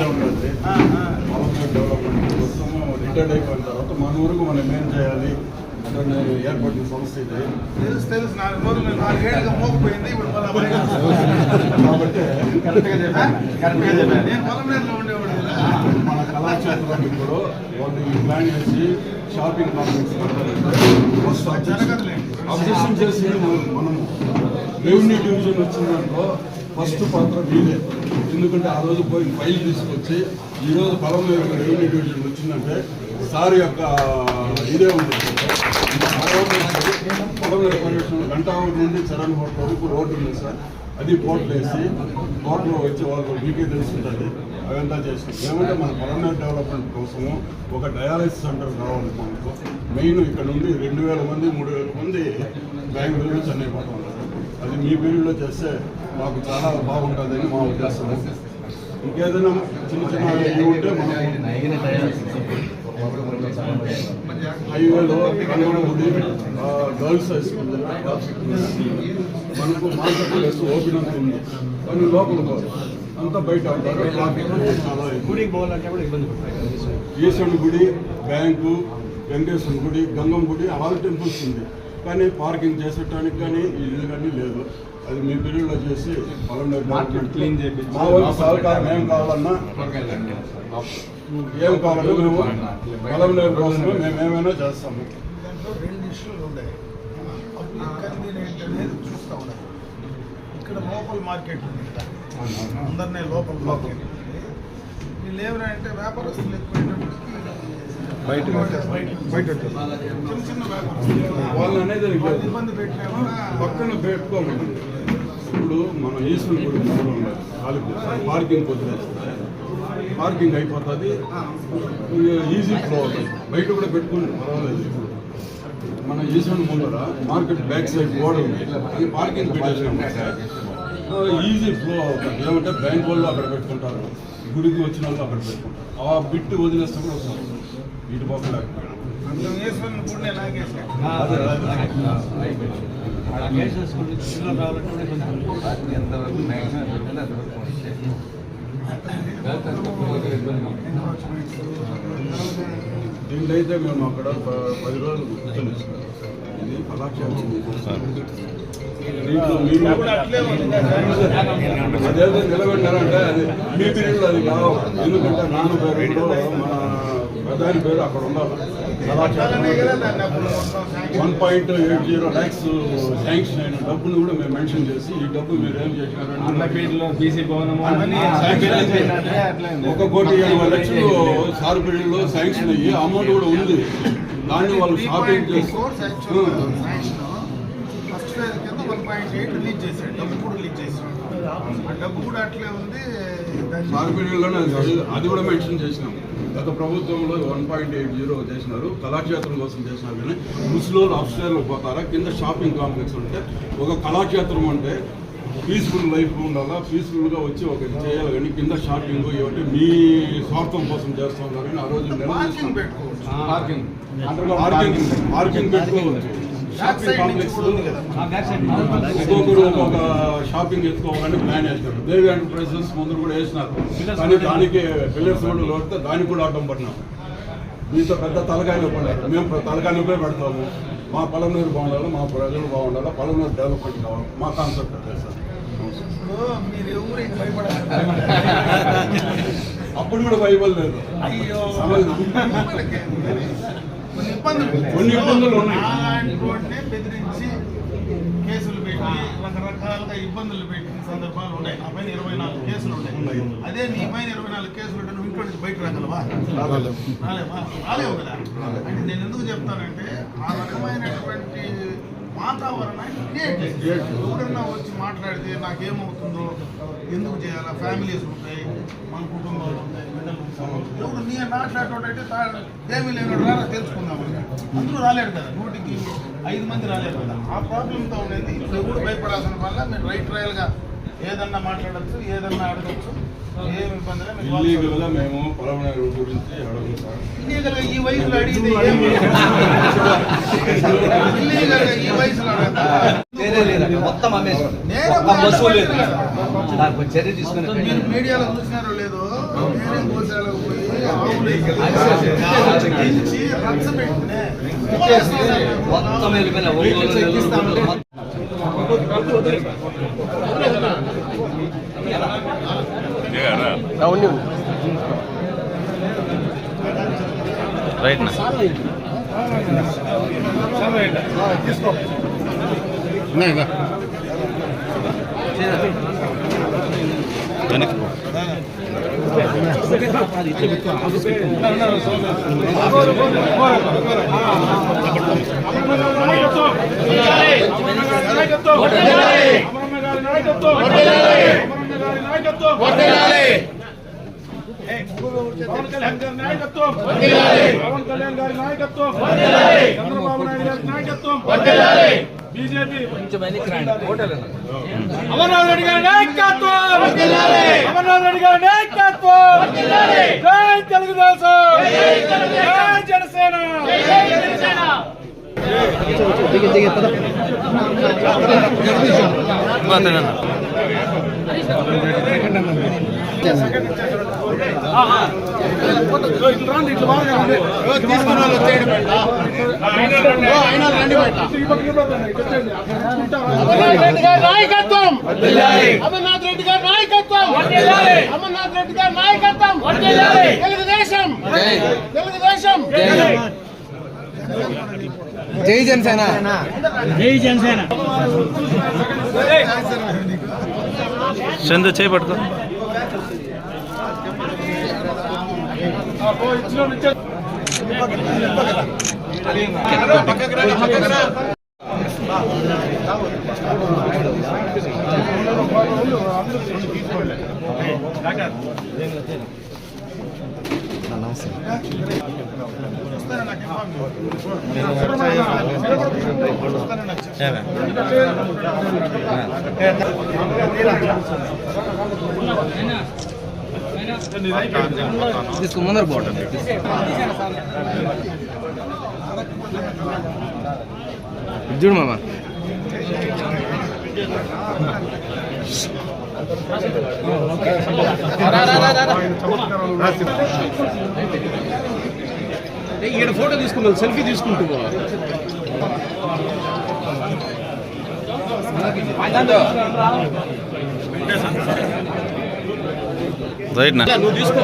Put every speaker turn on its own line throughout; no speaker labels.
Right నా
retired అయిపోయిన తర్వాత మన ఊరికి మనం ఏం చేయాలి? అంటే ఏర్పడిన సంస్థ ఇది.
తెలుసు తెలుసు. నాలుగేళ్ళుగా మోకపోయింది ఇప్పుడు
కాబట్టి
కరెక్ట్గా చెప్పాను. కరెక్ట్గా చెప్పాను. నేను పొలంలో ఉండేవాడు కదా.
మన కళాక్షేత్రం ఇప్పుడు వాళ్ళు ప్లాన్ చేసి షాపింగ్ కాంప్లెక్స్ ఫస్ట్. అబ్జెక్షన్ చేసి మనం. రెవెన్యూ డివిజన్ వచ్చిన దాంట్లో ఫస్ట్ పాత్ర మీదే. ఎందుకంటే ఆ రోజు పోయి ఫైల్ తీసుకొచ్చి ఈ రోజు పొలం రెవెన్యూ డివిజన్ వచ్చిందంటే సార్ యొక్క ఇదే ఉంది. పొలం పర్యటన గంటావూరు నుండి చరణ్ హోటల్ వరకు రోడ్డు ఉంది సార్. అది పోర్ట్లు వేసి పోర్ట్లో వచ్చి వాళ్ళు మీకే తెలుసుంటుంది. అవంతా చేస్తుంది ఏమంటే మన పొలంనేరు డెవలప్మెంట్ కోసము ఒక డయాలసిస్ సెంటర్ కావాలి మనకు మెయిన్ ఇక్కడ నుండి రెండు వేల మంది మూడు వేల మంది బెంగళూరు చెన్నై పోతా ఉన్నారు. అది మీ పీరియడ్లో చేస్తే మాకు చాలా బాగుంటుందని మా ఉద్దేశం ఇంకేదైనా చిన్న చిన్న ఇవి ఉంటే హైవేలో గర్ల్స్ హై స్కూల్ మనకు మార్కెట్ ఓపెన్ అంత ఉంది. కానీ లోపల అంతా బయట ఉంటారు ట్రాఫిక్ చాలా గుడికి పోవాలంటే కూడా ఇబ్బంది ఈశ్వరుని గుడి బ్యాంకు వెంకటేశ్వర గుడి గంగం గుడి ఆల్ టెంపుల్స్ ఉంది. కానీ పార్కింగ్ చేసేటానికి కానీ ఇల్లు కానీ లేదు. అది మీ పీరియడ్లో చేసి పొలం మార్కెట్ క్లీన్ మా వాళ్ళు సహకారం ఏం కావాలన్నా ఏం కావాలో మేము పొలం నేరు కోసమే మేము ఏమైనా చేస్తాము
దాంట్లో రెండు ఇష్యూలు ఉన్నాయి చూస్తూ ఉన్నారు ఇక్కడ లోకల్ మార్కెట్ ఉంది అందరినీ లోకల్ మార్కెట్ వీళ్ళు ఏమైనా వ్యాపారస్తులు ఎక్కువైనప్పటికీ
బయట
బయట
వాళ్ళు అనేది పక్కన పెట్టుకోమని ఇప్పుడు మన ఈశ్వరుని గుడి ప్లేస్. పార్కింగ్ వదిలేస్తే పార్కింగ్ అయిపోతుంది. ఈజీ ఫ్లో అవుతుంది. బయట కూడా పెట్టుకుని పర్వాలేదు. ఇప్పుడు మన ఈశ్వరుని ముందర మార్కెట్ బ్యాక్ సైడ్ గోడ ఉంది. అది పార్కింగ్ పెట్టేసినాం. ఈజీ ఫ్లో అవుతుంది. ఏమంటే బ్యాంక్ వాళ్ళు అక్కడ పెట్టుకుంటారు. గుడికి వచ్చిన వాళ్ళు అక్కడ పెట్టుకుంటారు. ఆ బిట్ వదిలేస్తే కూడా వస్తారు ఇటు పక్క లేకపోయినా
అందరం వేసుకొని కూడా లాగేసాను
దీంట్లో అయితే మేము అక్కడ పది రోజులు కూర్చొని ఇది దీంట్లో మీరు అదేదో నిలబెట్టారంటే అది మీ పీరియడ్లో అది కావు ఎందుకంటే నాన్న పేరు మన ప్రధాని పేరు అక్కడ
sanction
one point eight zero lakhs sanction అయిన డబ్బును కూడా మేము మెన్షన్ చేసి ఈ డబ్బు మీరు ఏం అయింది. ఒక కోటి ఎనభై లక్షలు సార్ పీరియడ్లో శాంక్షన్ అయ్యి అమౌంట్ కూడా ఉంది. దాన్ని వాళ్ళు షాపింగ్ చేసి
ఫస్ట్ ఫేజ్ కింద వన్ పాయింట్ ఎయిట్ రిలీజ్ చేశాడు డబ్బు కూడా రిలీజ్ చేశాడు ఆ డబ్బు కూడా అట్లే ఉంది.
అది అది- అది కూడా మెన్షన్ చేసినాం. గత ప్రభుత్వంలో వన్ పాయింట్ ఎయిట్ జీరో చేసినారు. కళాక్షేత్రం కోసం చేసినారు కానీ ముస్లింలు అప్స్టైర్లో పోతారా? కింద షాపింగ్ కాంప్లెక్స్ ఉంటే ఒక కళాక్షేత్రం అంటే పీస్ఫుల్ లైఫ్ ఉండాలా? పీస్ఫుల్గా వచ్చి ఒక చేయాలి కానీ కింద షాపింగ్ ఇవన్నీ మీ స్వార్థం కోసం చేస్తా ఉన్నారని ఆ రోజు
పార్కింగ్
పార్కింగ్ పార్కింగ్ పెట్టుకోవచ్చు.
బ్యాక్
షాపింగ్
సైడ్ నుంచి
కాంప్లెక్స్
కూడా ఉంది కదా
ఒక్కొక్కరు ఒక్కొక్క షాపింగ్ ఎత్తుకోవాలని ప్లాన్ చేస్తారు దేవి ఎంటర్ప్రైజెస్ ముందు కూడా వేసినారు కానీ దానికి పిల్లర్స్ కూడా లోడితే దానికి కూడా అడ్డం పడినాం. మీతో పెద్ద తలకాయలు పడ్డారు మేము తలకాయలు పెడతాము. మా పొలం నీరు బాగుండాలి మా ప్రజలు బాగుండాలి పొలం నీరు డెవలప్మెంట్ కావాలి? మా కాన్సెప్ట్ అదే సార్. అప్పుడు కూడా బైబిల్ లేదు
అయ్యో. కొన్ని ఇబ్బందులు
కొన్ని ఇబ్బందులు ఉన్నాయి.
బెదిరించి కేసులు పెట్టి రకరకాలుగా ఇబ్బందులు పెట్టిన సందర్భాలు ఉన్నాయి. నా పైన ఇరవై నాలుగు కేసులు ఉన్నాయి. అదే నీ పైన ఇరవై నాలుగు కేసులు ఉంటే నువ్వు ఇంట్లో నుంచి బయట రాగలవా? రాలేవా. రాలేవు? కదా. అంటే నేను ఎందుకు చెప్తానంటే ఆ రకమైనటువంటి వాతావరణాన్ని క్రియేట్ ఎవరన్నా వచ్చి మాట్లాడితే నాకేమవుతుందో ఎందుకు చేయాలా? ఫ్యామిలీస్ ఉంటాయి మన కుటుంబాలు ఉంటాయి. ఎవరు నీ మాట్లాడేటోడైతే ఏమీ లేని రారా తెలుసుకుందామని అందరూ రాలేరు కదా నూటికి. ఐదు మంది రాలేరు కదా. ఆ ప్రాబ్లంతో ఉండేది ఇప్పుడు ఎవరు భయపడాల్సిన వల్ల మీరు రైట్ రాయల్గా ఏదన్నా మాట్లాడచ్చు ఏదన్నా అడగచ్చు ఏమి ఇబ్బంది లేదు, మీకు
ఇల్లీగల్గా మేము పొలమైన గురించి అడుగుతాం
ఇల్లీగల్గా ఈ వయసులో అడిగితే ఈ వయసులో?
మొత్తం చర్య తీసుకుని
మీరు మీడియాలో చూసినారో లేదో నేనే గోశాలకు
మొత్తం వెళ్ళిపోయిన ఒంగోలు
రైట్ నా వెనక్కి పో.
పవన్ కళ్యాణ్ గారి నాయకత్వం పవన్ కళ్యాణ్ గారి నాయకత్వం. చంద్రబాబు నాయుడు గారి నాయకత్వం. బీజేపీ. అమర్నాథ్ రెడ్డి గారి నాయకత్వం. అమర్నాథ్ రెడ్డి గారి నాయకత్వం. జై తెలుగుదేశం. జై జనసేన.
గారి నాయకత్వం అమర్నాథ్ రెడ్డి గారి నాయకత్వం అమర్నాథ్ రెడ్డి గారి నాయకత్వం తెలుగుదేశం తెలుగుదేశం
జై జనసేన.
చందు చేయి నమస్తే
తీసుకో ముందర బాగుంటుంది చూడు మామ ఈడ ఫోటో తీసుకుందాం సెల్ఫీ తీసుకుంటూ
రైట్ నా
నువ్వు తీసుకో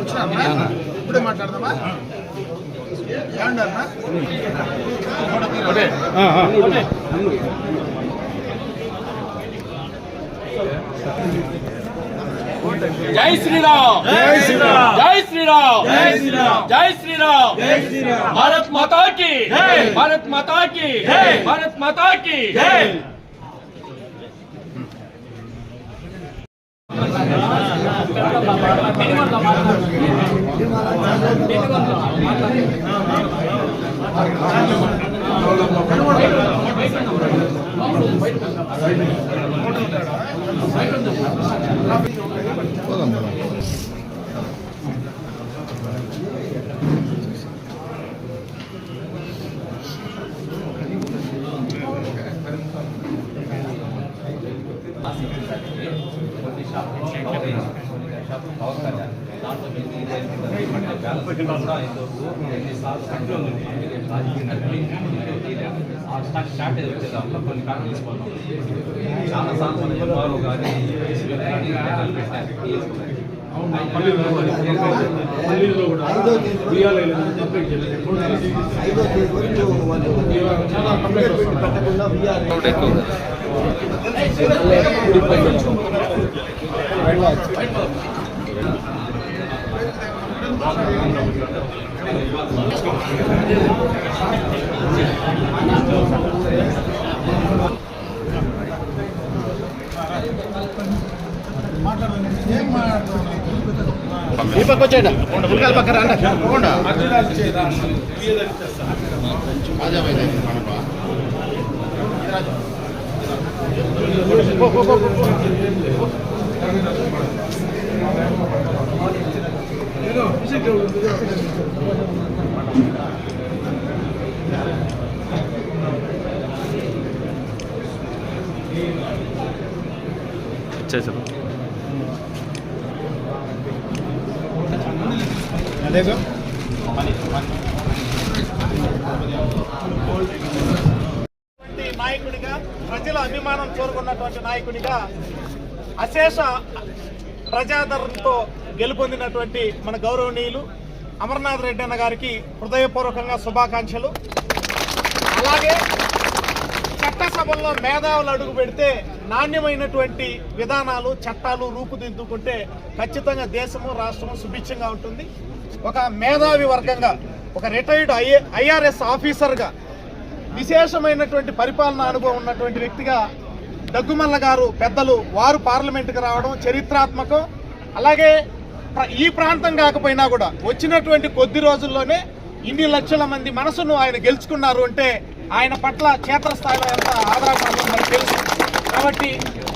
వచ్చినా ఇప్పుడే మాట్లాడదామా ఏమంటారా
జై శ్రీరామ్ జై శ్రీరామ్ జై శ్రీరామ్ జై శ్రీరామ్ జై శ్రీరామ్ జై శ్రీరామ్ భారత్ మాతా की భారత్ మాతా की భారత్ మాతా की போதும் மேடம்
చాలా సార్లు మన ఎంఆర్ఓ కానీ
పల్లీలో కూడా బియ్యాలు చాలా
ఈ పక్క వచ్చేయండి. ఉల్లికాయల పక్క రండి. పోకుండా
제자.
안
되죠? 아니. ప్రజల అభిమానం కోరుకున్నటువంటి నాయకుడిగా అశేష ప్రజాదరణతో గెలుపొందినటువంటి మన గౌరవనీయులు అమర్నాథ్ రెడ్డి అన్న గారికి హృదయపూర్వకంగా శుభాకాంక్షలు. అలాగే చట్టసభల్లో మేధావులు అడుగు పెడితే నాణ్యమైనటువంటి విధానాలు చట్టాలు రూపుదిద్దుకుంటే ఖచ్చితంగా దేశము రాష్ట్రము సుభిక్షంగా ఉంటుంది. ఒక మేధావి వర్గంగా ఒక రిటైర్డ్ ఐఏ ఐఆర్ఎస్ ఆఫీసర్గా విశేషమైనటువంటి పరిపాలన అనుభవం ఉన్నటువంటి వ్యక్తిగా దగ్గుమల్ల గారు పెద్దలు వారు పార్లమెంటుకు రావడం చరిత్రాత్మకం. అలాగే ఈ ప్రాంతం కాకపోయినా కూడా వచ్చినటువంటి కొద్ది రోజుల్లోనే ఇన్ని లక్షల మంది మనసును ఆయన గెలుచుకున్నారు అంటే ఆయన పట్ల క్షేత్రస్థాయిలో ఎంత ఆదరణ మనకు తెలుసు. కాబట్టి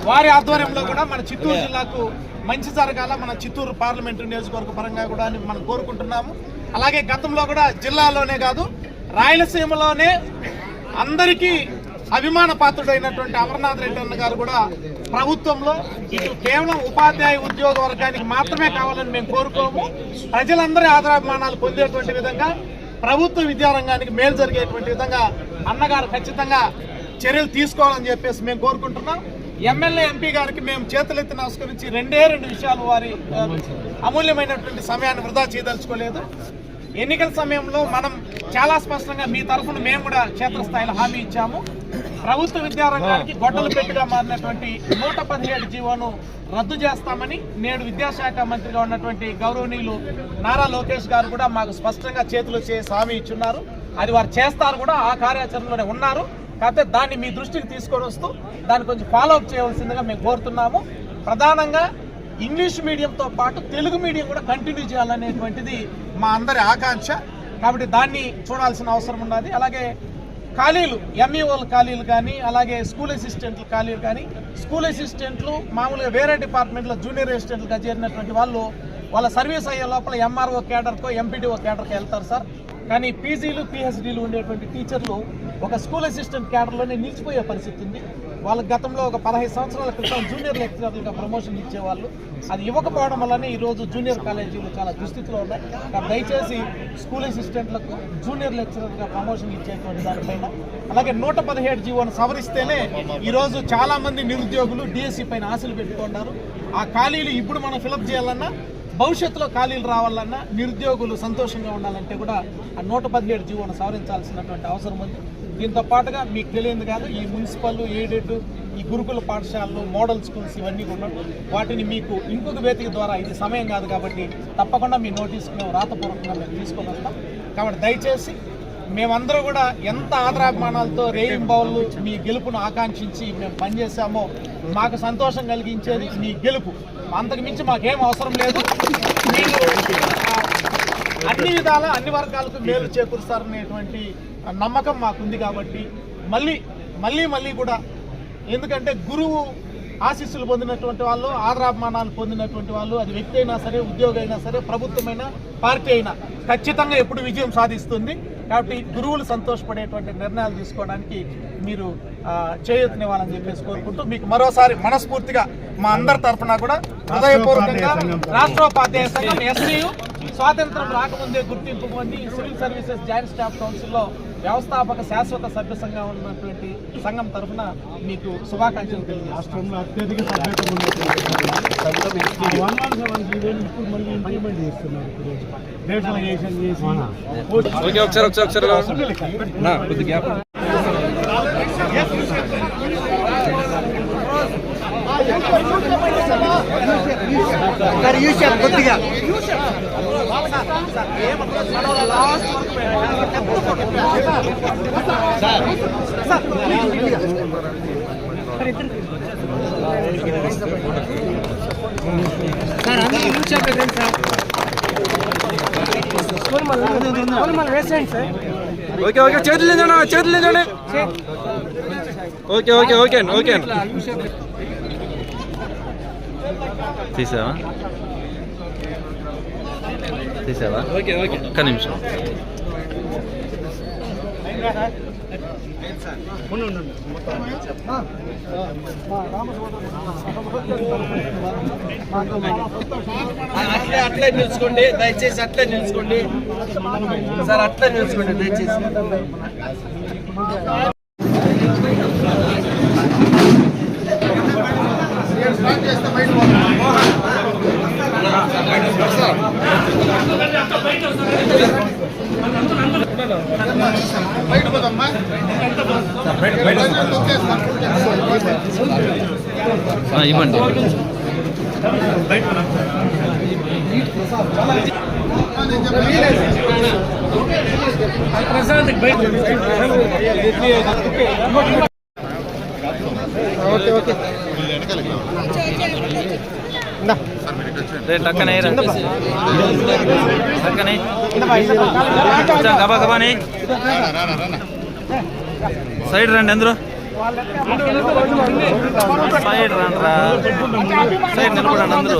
వారి ఆధ్వర్యంలో కూడా మన చిత్తూరు జిల్లాకు మంచి జరగాల. మన చిత్తూరు పార్లమెంటు నియోజకవర్గ పరంగా కూడా అని మనం కోరుకుంటున్నాము. అలాగే గతంలో కూడా జిల్లాలోనే కాదు రాయలసీమలోనే అందరికీ అభిమాన పాత్రుడైనటువంటి అమర్నాథ్ రెడ్డి అన్న గారు కూడా ప్రభుత్వంలో ఇటు కేవలం ఉపాధ్యాయ ఉద్యోగ వర్గానికి మాత్రమే కావాలని మేము కోరుకోము. ప్రజలందరి ఆదరాభిమానాలు పొందేటువంటి విధంగా ప్రభుత్వ విద్యారంగానికి మేలు జరిగేటువంటి విధంగా అన్నగారు ఖచ్చితంగా చర్యలు తీసుకోవాలని చెప్పేసి మేము కోరుకుంటున్నాం. ఎమ్మెల్యే ఎంపీ గారికి మేము చేతులెత్తి నమస్కరించి రెండే రెండు విషయాలు వారి అమూల్యమైనటువంటి సమయాన్ని వృధా చేయదలుచుకోలేదు. ఎన్నికల సమయంలో మనం చాలా స్పష్టంగా మీ తరఫున మేము కూడా క్షేత్రస్థాయిలో హామీ ఇచ్చాము. ప్రభుత్వ విద్యారంగానికి గొడ్డలు పెట్టుగా మారినటువంటి నూట పదిహేడు జీవోను రద్దు చేస్తామని నేడు విద్యాశాఖ మంత్రిగా ఉన్నటువంటి గౌరవనీయులు నారా లోకేష్ గారు కూడా మాకు స్పష్టంగా చేతులు చేసి హామీ ఇచ్చున్నారు. అది వారు చేస్తారు కూడా ఆ కార్యాచరణలోనే ఉన్నారు. కాకపోతే దాన్ని మీ దృష్టికి తీసుకొని వస్తూ దాన్ని కొంచెం ఫాలో అప్ చేయవలసిందిగా మేము కోరుతున్నాము. ప్రధానంగా ఇంగ్లీష్ మీడియంతో పాటు తెలుగు మీడియం కూడా కంటిన్యూ చేయాలనేటువంటిది మా అందరి ఆకాంక్ష. కాబట్టి దాన్ని చూడాల్సిన అవసరం ఉన్నది. అలాగే ఖాళీలు ఎంఈఓల ఖాళీలు కానీ అలాగే స్కూల్ అసిస్టెంట్లు ఖాళీలు కానీ స్కూల్ అసిస్టెంట్లు మామూలుగా వేరే డిపార్ట్మెంట్లో జూనియర్ అసిస్టెంట్లుగా చేరినటువంటి వాళ్ళు వాళ్ళ సర్వీస్ అయ్యే లోపల ఎంఆర్ఓ క్యాడర్కో ఎంపీడీఓ క్యాడర్కో వెళ్తారు సార్. కానీ పీజీలు పిహెచ్డీలు ఉండేటువంటి టీచర్లు ఒక స్కూల్ అసిస్టెంట్ క్యాడర్లోనే నిలిచిపోయే పరిస్థితి ఉంది. వాళ్ళ గతంలో ఒక పదహైదు సంవత్సరాల క్రితం జూనియర్ లెక్చరర్లుగా ప్రమోషన్ ఇచ్చేవాళ్ళు. అది ఇవ్వకపోవడం వల్లనే ఈరోజు జూనియర్ కాలేజీలు చాలా దుస్థితిలో ఉన్నాయి. దయచేసి స్కూల్ అసిస్టెంట్లకు జూనియర్ లెక్చరర్గా ప్రమోషన్ ఇచ్చేటువంటి దానిపైన. అలాగే నూట పదిహేడు జీవోను సవరిస్తేనే ఈరోజు చాలామంది నిరుద్యోగులు డిఎస్సి పైన ఆశలు పెట్టుకున్నారు. ఆ ఖాళీలు ఇప్పుడు మనం ఫిలప్ చేయాలన్నా భవిష్యత్తులో ఖాళీలు రావాలన్నా నిరుద్యోగులు సంతోషంగా ఉండాలంటే కూడా ఆ నూట పదిహేడు జీవోను సవరించాల్సినటువంటి అవసరం ఉంది. దీంతో పాటుగా మీకు తెలియదు కాదు ఈ మున్సిపల్ ఎయిడెడ్ ఈ గురుకుల పాఠశాలలు మోడల్ స్కూల్స్ ఇవన్నీ కూడా వాటిని మీకు ఇంకొక వేదిక ద్వారా ఇది సమయం కాదు కాబట్టి తప్పకుండా మీ నోటీస్ మేము రాతపూర్వకంగా మేము తీసుకొని వస్తాం. కాబట్టి దయచేసి మేమందరూ కూడా ఎంత ఆదరాభిమానాలతో రేయింబావులు మీ గెలుపును ఆకాంక్షించి మేము పనిచేసామో మాకు సంతోషం కలిగించేది మీ గెలుపు. అంతకు మించి మాకేం అవసరం లేదు. మీరు అన్ని విధాల అన్ని వర్గాలకు మేలు చేకూరుస్తారనేటువంటి నమ్మకం మాకుంది కాబట్టి మళ్ళీ మళ్ళీ మళ్ళీ కూడా ఎందుకంటే గురువు ఆశీస్సులు పొందినటువంటి వాళ్ళు ఆదరాభిమానాలు పొందినటువంటి వాళ్ళు అది వ్యక్తి అయినా సరే ఉద్యోగి అయినా సరే ప్రభుత్వమైనా పార్టీ అయినా ఖచ్చితంగా ఎప్పుడు విజయం సాధిస్తుంది. కాబట్టి గురువులు సంతోషపడేటువంటి నిర్ణయాలు తీసుకోవడానికి మీరు ఆ, చేయూతనివ్వాలని చెప్పేసి కోరుకుంటూ మీకు మరోసారి మనస్ఫూర్తిగా మా అందరి తరఫున కూడా హృదయపూర్వకంగా రాష్ట్రోపాధ్యాయ సంఘం ఎస్సీయు స్వాతంత్రం రాకముందే గుర్తింపు పొంది సివిల్ సర్వీసెస్ జాయింట్ స్టాఫ్ కౌన్సిల్లో వ్యవస్థాపక శాశ్వత సభ్య సంఘం ఉన్నటువంటి సంఘం తరఫున మీకు శుభాకాంక్షలు తెలియజేస్తున్నాను.
అత్యధిక వన్ సెవెన్ జీవో ఇప్పుడు మళ్ళీ ఇంప్లిమెంట్ చేస్తున్నారు ఇప్పుడు నేషనలైజేషన్ చేసి
ఓకే
కొద్దిగా
ఓకే ఓకే చేతులు చేతులు ఓకే ఓకే ఓకే ఓకే తీసావా? తీసావా? Okay okay. ఒక్క నిమిషం.
అట్లే అట్లే నిలుచుకోండి. దయచేసి అట్లే నిలుచుకోండి. సార్ అట్లే నిలుచుకోండి దయచేసి.
ఆ, ఇవ్వండి. ప్రశాంత్ బయట కొంచెం గబా గబాని సైడ్ రండి అందరూ. సైడ్ రండి రా. సైడ్ నిలబడండి అందరూ.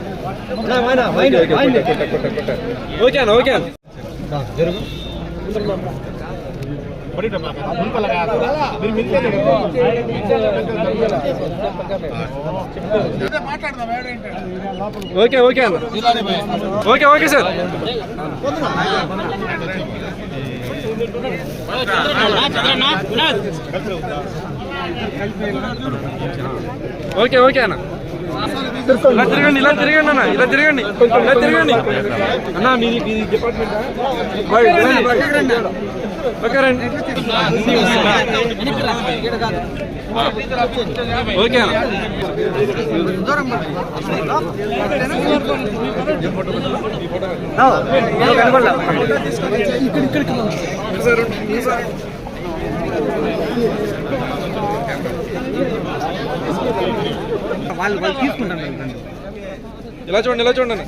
రా ఆయన తిప్పడా దివా ఓకే ఓకే అన్న. ఓకే ఓకే అన్న okay okay sir okay okay అన్న. ఇలా తిరగండి ఇలా తిరగండి అన్న ఇలా తిరగండి ఇలా తిరగండి. అన్న మీది మీది డిపార్ట్మెంట్ ఓకే రండి. ఓకే అన్న.
వాళ్ళు వాళ్ళు తీసుకుంటారు.
ఇలా చూడండి ఇలా చూడండి